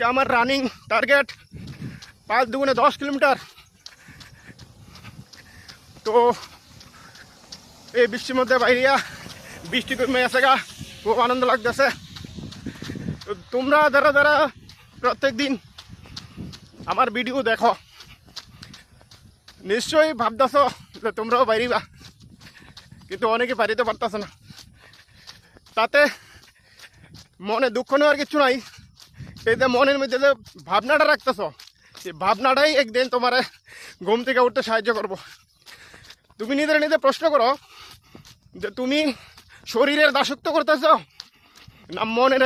আজকে আমার running target পাঁচ দুগুণে দশ কিলোমিটার। তো এই বৃষ্টির মধ্যে বাইরিয়া বৃষ্টি কমে গেছে গা, খুব আনন্দ লাগতেছে। তো তোমরা যারা যারা প্রত্যেক দিন আমার ভিডিও দেখো, নিশ্চয়ই ভাবতেছ যে তোমরাও বাইরিবা, কিন্তু অনেকে পারিতে পারতেছ না। তাতে মনে দুঃখ নেওয়ার কিছু নাই। এই যে মনের মধ্যে যে ভাবনাটা রাখতেছ, এই ভাবনাটাই একদিন তোমার ঘুম থেকে উঠতে সাহায্য করব। তুমি নিজের নিজে প্রশ্ন করো যে তুমি শরীরের দাসত্ব করতেছ না মনের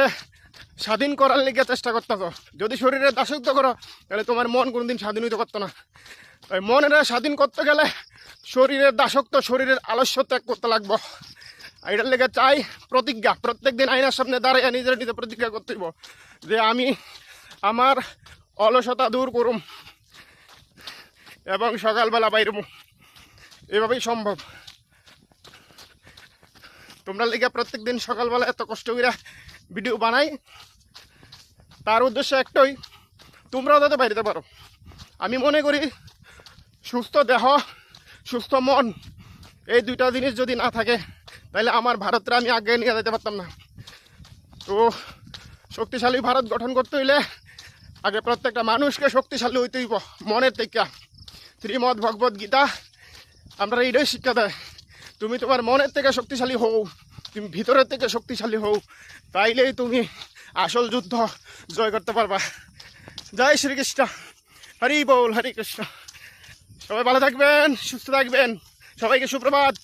স্বাধীন করার লিগে চেষ্টা করতেছ? যদি শরীরের দাসত্ব করো, তাহলে তোমার মন কোনোদিন স্বাধীন হইতে করতো না। মনের স্বাধীন করতে গেলে শরীরের দাসত্ব, শরীরের আলস্য ত্যাগ করতে লাগবো। আর এটার লেগে চাই প্রতিজ্ঞা। প্রত্যেক দিন আয়নার সামনে দাঁড়িয়ে নিজের নিজে প্রতিজ্ঞা করতে হইব যে আমি আমার অলসতা দূর করুম এবং সকালবেলা বাইরবো এভাবেই সম্ভব। তোমরা লেগে প্রত্যেক দিন সকালবেলা এত কষ্ট করে ভিডিও বানাই, তার উদ্দেশ্য একটাই, তোমরাও যাতে বাইরেতে পারো। আমি মনে করি, সুস্থ দেহ, সুস্থ মন এই দুইটা জিনিস যদি না থাকে, তাহলে আমার ভারতটা আমি আগে নিয়ে যেতে পারতাম না। তো শক্তিশালী ভারত গঠন করতে হইলে আগে প্রত্যেকটা মানুষকে শক্তিশালী হইতে হইব, মনের থেকে। শ্রীমদ ভগবত গীতা আমরা এটাই শিক্ষা দেয়, তুমি তোমার মনের থেকে শক্তিশালী হও, তুমি ভিতরের থেকে শক্তিশালী হও, তাইলেই তুমি আসল যুদ্ধ জয় করতে পারবা। জয় শ্রীকৃষ্ণ। হরি বল, হরি কৃষ্ণ। সবাই ভালো থাকবেন, সুস্থ থাকবেন। সবাইকে সুপ্রভাত।